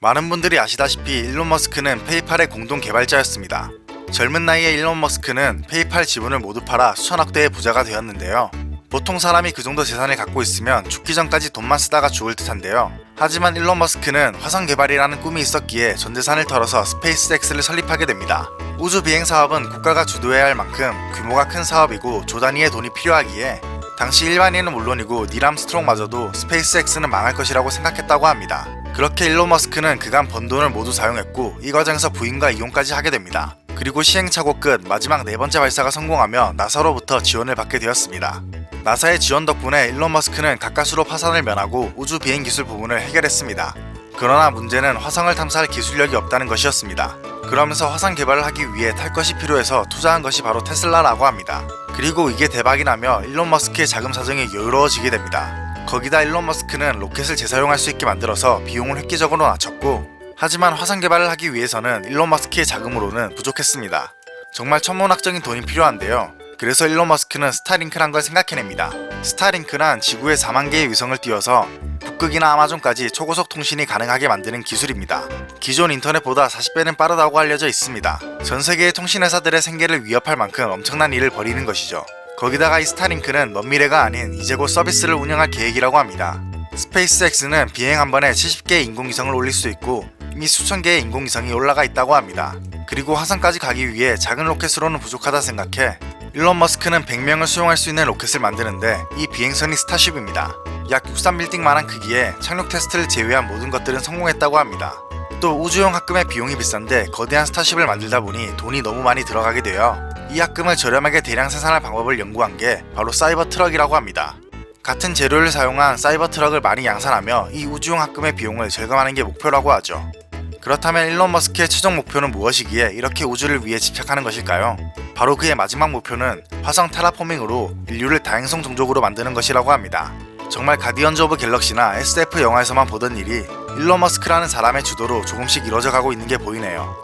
많은 분들이 아시다시피 일론 머스크는 페이팔의 공동 개발자였습니다. 젊은 나이에 일론 머스크는 페이팔 지분을 모두 팔아 수천억 대의 부자가 되었는데요. 보통 사람이 그 정도 재산을 갖고 있으면 죽기 전까지 돈만 쓰다가 죽을 듯한데요. 하지만 일론 머스크는 화성 개발이라는 꿈이 있었기에 전 재산을 털어서 스페이스X를 설립하게 됩니다. 우주 비행 사업은 국가가 주도해야 할 만큼 규모가 큰 사업이고 조 단위의 돈이 필요하기에 당시 일반인은 물론이고 닐 암스트롱마저도 스페이스X는 망할 것이라고 생각했다고 합니다. 그렇게 일론 머스크는 그간 번 돈을 모두 사용했고 이 과정에서 부인과 이혼까지 하게 됩니다. 그리고 시행착오 끝 마지막 네 번째 발사가 성공하며 나사로부터 지원을 받게 되었습니다. 나사의 지원 덕분에 일론 머스크는 가까스로 파산을 면하고 우주 비행 기술 부분을 해결했습니다. 그러나 문제는 화성을 탐사할 기술력이 없다는 것이었습니다. 그러면서 화성 개발을 하기 위해 탈 것이 필요해서 투자한 것이 바로 테슬라라고 합니다. 그리고 이게 대박이 나며 일론 머스크의 자금 사정이 여유로워지게 됩니다. 거기다 일론 머스크는 로켓을 재사용할 수 있게 만들어서 비용을 획기적으로 낮췄고 하지만 화성 개발을 하기 위해서는 일론 머스크의 자금으로는 부족했습니다. 정말 천문학적인 돈이 필요한데요. 그래서 일론 머스크는 스타링크란 걸 생각해냅니다. 스타링크란 지구에 4만 개의 위성을 띄워서 북극이나 아마존까지 초고속 통신이 가능하게 만드는 기술입니다. 기존 인터넷보다 40배는 빠르다고 알려져 있습니다. 전 세계의 통신회사들의 생계를 위협할 만큼 엄청난 일을 벌이는 것이죠. 거기다가 이 스타링크는 먼 미래가 아닌 이제 곧 서비스를 운영할 계획이라고 합니다. 스페이스X는 비행 한 번에 70개의 인공위성을 올릴 수 있고 이미 수천 개의 인공위성이 올라가 있다고 합니다. 그리고 화성까지 가기 위해 작은 로켓으로는 부족하다 생각해 일론 머스크는 100명을 수용할 수 있는 로켓을 만드는데 이 비행선이 스타쉽입니다. 약 63빌딩만한 크기에 착륙 테스트를 제외한 모든 것들은 성공했다고 합니다. 또 우주용 합금의 비용이 비싼데 거대한 스타쉽을 만들다 보니 돈이 너무 많이 들어가게 되어 이 합금을 저렴하게 대량 생산할 방법을 연구한 게 바로 사이버 트럭이라고 합니다. 같은 재료를 사용한 사이버 트럭을 많이 양산하며 이 우주용 합금의 비용을 절감하는 게 목표라고 하죠. 그렇다면 일론 머스크의 최종 목표는 무엇이기에 이렇게 우주를 위해 집착하는 것일까요? 바로 그의 마지막 목표는 화성 테라포밍으로 인류를 다행성 종족으로 만드는 것이라고 합니다. 정말 가디언즈 오브 갤럭시나 SF 영화에서만 보던 일이 일론 머스크라는 사람의 주도로 조금씩 이루어져 가고 있는 게 보이네요.